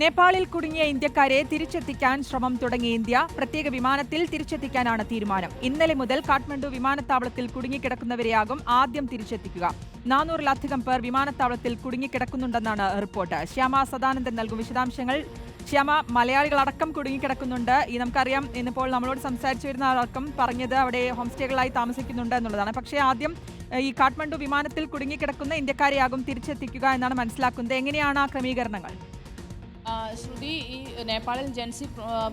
നേപ്പാളിൽ കുടുങ്ങിയ ഇന്ത്യക്കാരെ തിരിച്ചെത്തിക്കാൻ ശ്രമം തുടങ്ങിയ ഇന്ത്യ പ്രത്യേക വിമാനത്തിൽ തിരിച്ചെത്തിക്കാനാണ് തീരുമാനം. ഇന്നലെ മുതൽ കാഠ്മണ്ഡു വിമാനത്താവളത്തിൽ കുടുങ്ങിക്കിടക്കുന്നവരെയാകും ആദ്യം തിരിച്ചെത്തിക്കുക. നാനൂറിലധികം പേർ വിമാനത്താവളത്തിൽ കുടുങ്ങിക്കിടക്കുന്നുണ്ടെന്നാണ് റിപ്പോർട്ട്. ശ്യാമ സദാനന്ദൻ നൽകും വിശദാംശങ്ങൾ. ശ്യാമ മലയാളികളടക്കം കുടുങ്ങിക്കിടക്കുന്നുണ്ട്. ഈ നമുക്കറിയാം ഇന്നിപ്പോൾ നമ്മളോട് സംസാരിച്ചു വരുന്ന ആളടക്കം പറഞ്ഞത് അവിടെ ഹോം സ്റ്റേകളായി താമസിക്കുന്നുണ്ട് എന്നുള്ളതാണ്. പക്ഷേ ആദ്യം ഈ കാഠ്മണ്ഡു വിമാനത്തിൽ കുടുങ്ങിക്കിടക്കുന്ന ഇന്ത്യക്കാരെയാകും തിരിച്ചെത്തിക്കുക എന്നാണ് മനസ്സിലാക്കുന്നത്. എങ്ങനെയാണ് ആ ക്രമീകരണങ്ങൾ? ശ്രുതി ഈ നേപ്പാളിൽ ജൻസി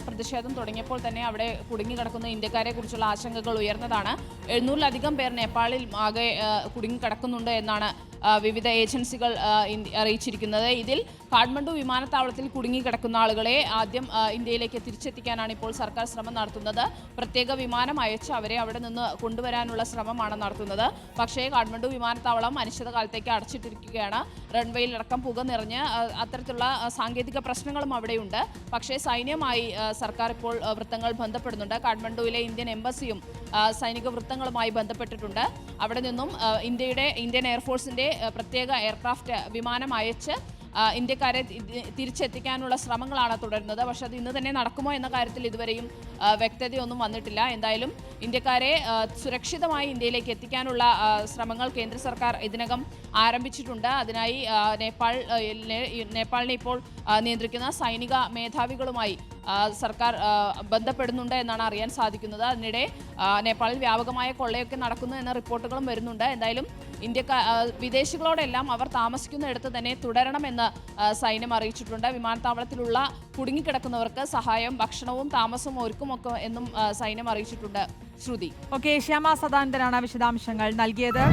പ്രതിഷേധം തുടങ്ങിയപ്പോൾ തന്നെ അവിടെ കുടുങ്ങിക്കിടക്കുന്ന ഇന്ത്യക്കാരെ കുറിച്ചുള്ള ആശങ്കകൾ ഉയർന്നതാണ്. എഴുന്നൂറിലധികം പേർ നേപ്പാളിൽ ആകെ കുടുങ്ങിക്കിടക്കുന്നുണ്ട് എന്നാണ് വിവിധ ഏജൻസികൾ അറിയിച്ചിരിക്കുന്നത്. ഇതിൽ കാഠ്മണ്ഡു വിമാനത്താവളത്തിൽ കുടുങ്ങിക്കിടക്കുന്ന ആളുകളെ ആദ്യം ഇന്ത്യയിലേക്ക് തിരിച്ചെത്തിക്കാനാണ് ഇപ്പോൾ സർക്കാർ ശ്രമം നടത്തുന്നത്. പ്രത്യേക വിമാനം അയച്ച് അവരെ അവിടെ നിന്ന് കൊണ്ടുവരാനുള്ള ശ്രമമാണ് നടത്തുന്നത്. പക്ഷേ കാഠ്മണ്ഡു വിമാനത്താവളം അനിശ്ചിതകാലത്തേക്ക് അടച്ചിട്ടിരിക്കുകയാണ്. റൺവേയിലടക്കം പുക നിറഞ്ഞ് അത്തരത്തിലുള്ള സാങ്കേതിക പ്രശ്നങ്ങളും അവിടെയുണ്ട്. പക്ഷേ സൈന്യമായി സർക്കാർ ഇപ്പോൾ വൃത്തങ്ങൾ ബന്ധപ്പെടുന്നുണ്ട്. കാഠ്മണ്ഡുവിലെ ഇന്ത്യൻ എംബസിയും സൈനിക വൃത്തങ്ങളുമായി ബന്ധപ്പെട്ടിട്ടുണ്ട്. അവിടെ നിന്നും ഇന്ത്യയുടെ ഇന്ത്യൻ എയർഫോഴ്സിന്റെ പ്രത്യേക എയർക്രാഫ്റ്റ് വിമാനം അയച്ച് ഇന്ത്യക്കാരെ തിരിച്ചെത്തിക്കാനുള്ള ശ്രമങ്ങളാണ് തുടരുന്നത്. പക്ഷെ അത് ഇന്ന് തന്നെ നടക്കുമോ എന്ന കാര്യത്തിൽ ഇതുവരെയും വ്യക്തതയൊന്നും വന്നിട്ടില്ല. എന്തായാലും ഇന്ത്യക്കാരെ സുരക്ഷിതമായി ഇന്ത്യയിലേക്ക് എത്തിക്കാനുള്ള ശ്രമങ്ങൾ കേന്ദ്ര സർക്കാർ ഇതിനകം ആരംഭിച്ചിട്ടുണ്ട്. അതിനായി നേപ്പാൾ നേപ്പാളിനെ ഇപ്പോൾ നിയന്ത്രിക്കുന്ന സൈനിക മേധാവികളുമായി സർക്കാർ ബന്ധപ്പെടുന്നുണ്ട് എന്നാണ് അറിയാൻ സാധിക്കുന്നത്. അതിനിടെ നേപ്പാളിൽ വ്യാപകമായ കൊള്ളയൊക്കെ നടക്കുന്നു എന്ന റിപ്പോർട്ടുകളും വരുന്നുണ്ട്. എന്തായാലും ഇന്ത്യക്ക വിദേശികളോടെല്ലാം അവർ താമസിക്കുന്നിടത്ത് തന്നെ തുടരണമെന്ന് സൈന്യം അറിയിച്ചിട്ടുണ്ട്. വിമാനത്താവളത്തിലുള്ള കുടുങ്ങിക്കിടക്കുന്നവർക്ക് സഹായം ഭക്ഷണവും താമസവും ഒരുക്കുമൊക്കെ എന്നും സൈന്യം അറിയിച്ചിട്ടുണ്ട്. ശ്രുതി. ഓക്കെ ശ്യാമ സദാനന്ദനാണ് വിശദാംശങ്ങൾ നൽകിയത്.